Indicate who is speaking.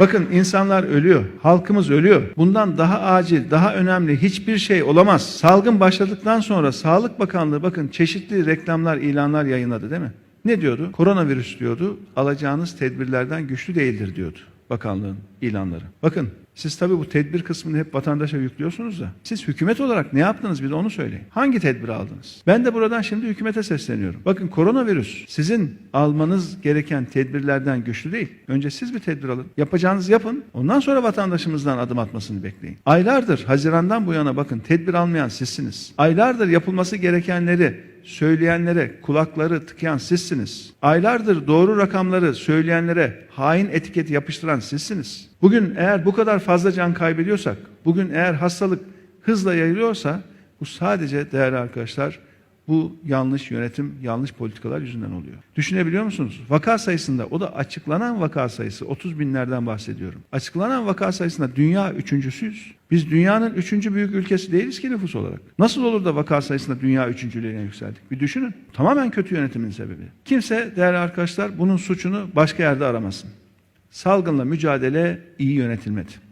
Speaker 1: Bakın insanlar ölüyor, halkımız ölüyor. Bundan daha acil, daha önemli hiçbir şey olamaz. Salgın başladıktan sonra Sağlık Bakanlığı bakın çeşitli reklamlar, ilanlar yayınladı değil mi? Ne diyordu? Koronavirüs diyordu, alacağınız tedbirlerden güçlü değildir diyordu bakanlığın ilanları. Bakın siz tabii bu tedbir kısmını hep vatandaşa yüklüyorsunuz da siz hükümet olarak ne yaptınız bir de onu söyleyin. Hangi tedbiri aldınız? Ben de buradan şimdi hükümete sesleniyorum. Bakın koronavirüs sizin almanız gereken tedbirlerden güçlü değil. Önce siz bir tedbir alın. Yapacağınızı yapın. Ondan sonra vatandaşımızdan adım atmasını bekleyin. Aylardır Haziran'dan bu yana bakın tedbir almayan sizsiniz. Aylardır yapılması gerekenleri söyleyenlere kulakları tıkayan sizsiniz. Aylardır doğru rakamları söyleyenlere hain etiketi yapıştıran sizsiniz. Bugün eğer bu kadar fazla can kaybediyorsak, bugün eğer hastalık hızla yayılıyorsa bu sadece değerli arkadaşlar bu yanlış yönetim, yanlış politikalar yüzünden oluyor. Düşünebiliyor musunuz? Vaka sayısında, o da açıklanan vaka sayısı, 30 binlerden bahsediyorum. Açıklanan vaka sayısında dünya üçüncüsüyüz. Biz dünyanın üçüncü büyük ülkesi değiliz ki nüfus olarak. Nasıl olur da vaka sayısında dünya üçüncülüğüne yükseldik? Bir düşünün. Tamamen kötü yönetimin sebebi. Kimse değerli arkadaşlar bunun suçunu başka yerde aramasın. Salgınla mücadele iyi yönetilmedi.